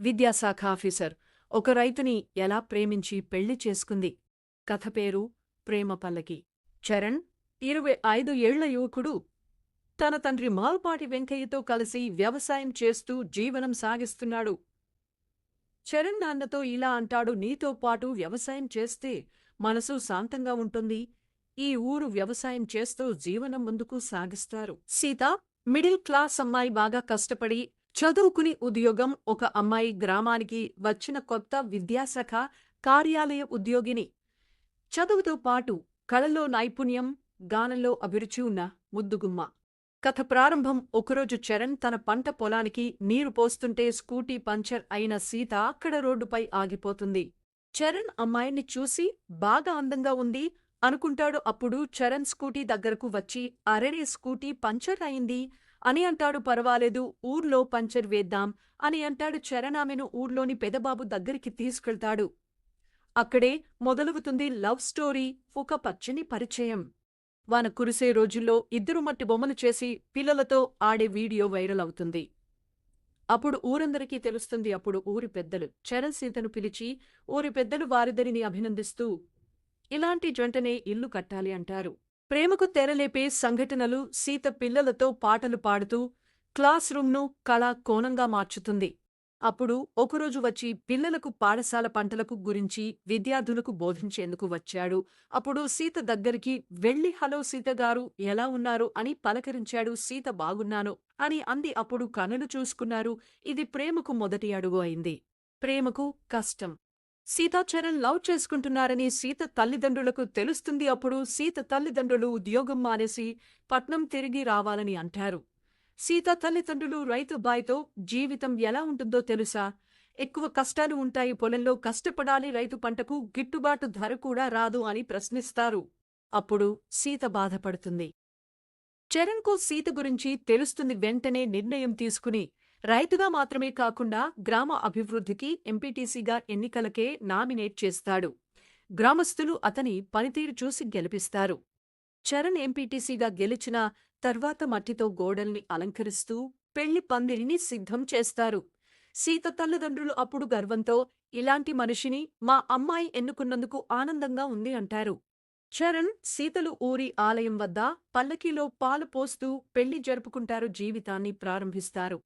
విద్యాశాఖ ఆఫీసర్ ఒక రైతుని ఎలా ప్రేమించి పెళ్ళి చేసుకుంది? కథ పేరు ప్రేమ పల్లకి. చరణ్ ఇరవై ఐదు ఏళ్ళ యువకుడు. తన తండ్రి మాల్పాటి వెంకయ్యతో కలిసి వ్యవసాయం చేస్తూ జీవనం సాగిస్తున్నాడు. చరణ్ నాన్నతో ఇలా అంటాడు నీతో పాటు వ్యవసాయం చేస్తే మనసు శాంతంగా ఉంటుంది. ఈ ఊరు వ్యవసాయం చేస్తూ జీవనం ముందుకు సాగిస్తారు. సీత మిడిల్ క్లాస్ అమ్మాయి బాగా కష్టపడి చదువుకుని ఉద్యోగం ఒక అమ్మాయి గ్రామానికి వచ్చిన కొత్త విద్యాశాఖ కార్యాలయ ఉద్యోగిని. చదువుతో పాటు కళలో నైపుణ్యం గానంలో అభిరుచి ఉన్న ముద్దుగుమ్మ. కథ ప్రారంభం ఒకరోజు చరణ్ తన పంట పొలానికి నీరు పోస్తుంటే స్కూటీ పంచర్ అయిన సీత అక్కడ రోడ్డుపై ఆగిపోతుంది. చరణ్ అమ్మాయిని చూసి బాగా అందంగా ఉంది అనుకుంటాడు అప్పుడు చరణ్ స్కూటీ దగ్గరకు వచ్చి అరెరే స్కూటీ పంచర్ అయింది. అని అంటాడు పర్వాలేదు ఊర్లో పంచర్ వేద్దాం అని అంటాడు చరణ్ ఆమెను ఊర్లోని పెదబాబు దగ్గరికి తీసుకెళ్తాడు. అక్కడే మొదలవుతుంది లవ్ స్టోరీ ఒక పచ్చని పరిచయం. వాన కురిసే రోజుల్లో ఇద్దరు మట్టి బొమ్మలు చేసి పిల్లలతో ఆడే వీడియో వైరల్ అవుతుంది. అప్పుడు ఊరందరికీ తెలుస్తుంది అప్పుడు ఊరి పెద్దలు. చరణ్ సీతను పిలిచి ఊరి పెద్దలు వారిద్దరిని అభినందిస్తూ ఇలాంటి జంటనే ఇల్లు కట్టాలి అంటారు. ప్రేమకు తెరలేపే సంఘటనలు సీత పిల్లలతో పాటలు పాడుతూ క్లాస్ రూమ్ను కళా కోణంగా మార్చుతుంది. అప్పుడు ఒకరోజు వచ్చి పిల్లలకు పాఠశాల పంటలకు గురించి విద్యార్థులకు బోధించేందుకు వచ్చాడు. అప్పుడు సీత దగ్గరికి వెళ్ళి హలో సీతగారు ఎలా ఉన్నారు అని పలకరించాడు. సీత బాగున్నాను అని అంది. అప్పుడు కనులు చూసుకున్నారు. ఇది ప్రేమకు మొదటి అడుగు అయింది. ప్రేమకు కష్టం. సీతాచరణ్ లవ్ చేసుకుంటున్నారని సీత తల్లిదండ్రులకు తెలుస్తుంది అప్పుడు సీత తల్లిదండ్రులు ఉద్యోగం మానేసి పట్నం తిరిగి రావాలని అంటారు. సీత తల్లిదండ్రులు రైతు బాయ్తో జీవితం ఎలా ఉంటుందో తెలుసా? ఎక్కువ కష్టాలు ఉంటాయి పొలంలో కష్టపడాలి రైతు పంటకు గిట్టుబాటు ధర కూడా రాదు అని ప్రశ్నిస్తారు. అప్పుడు సీత బాధపడుతుంది. చరణ్కు సీత గురించి తెలుస్తుంది వెంటనే నిర్ణయం తీసుకుని రైతుగా మాత్రమే కాకుండా గ్రామ అభివృద్ధికి ఎంపీటీసీగా ఎన్నికలకే నామినేట్ చేస్తాడు. గ్రామస్తులు అతని పనితీరు చూసి గెలిపిస్తారు. చరణ్ ఎంపీటీసీగా గెలిచిన తర్వాత మట్టితో గోడల్ని అలంకరిస్తూ పెళ్ళి పందిరిని సిద్ధం చేస్తారు. సీత తల్లిదండ్రులు అప్పుడు గర్వంతో ఇలాంటి మనిషిని మా అమ్మాయి ఎన్నుకున్నందుకు ఆనందంగా ఉంది అంటారు. చరణ్ సీతలు ఊరి ఆలయం వద్ద పల్లకీలో పాలు పోస్తూ పెళ్ళి జరుపుకుంటారు జీవితాన్ని ప్రారంభిస్తారు.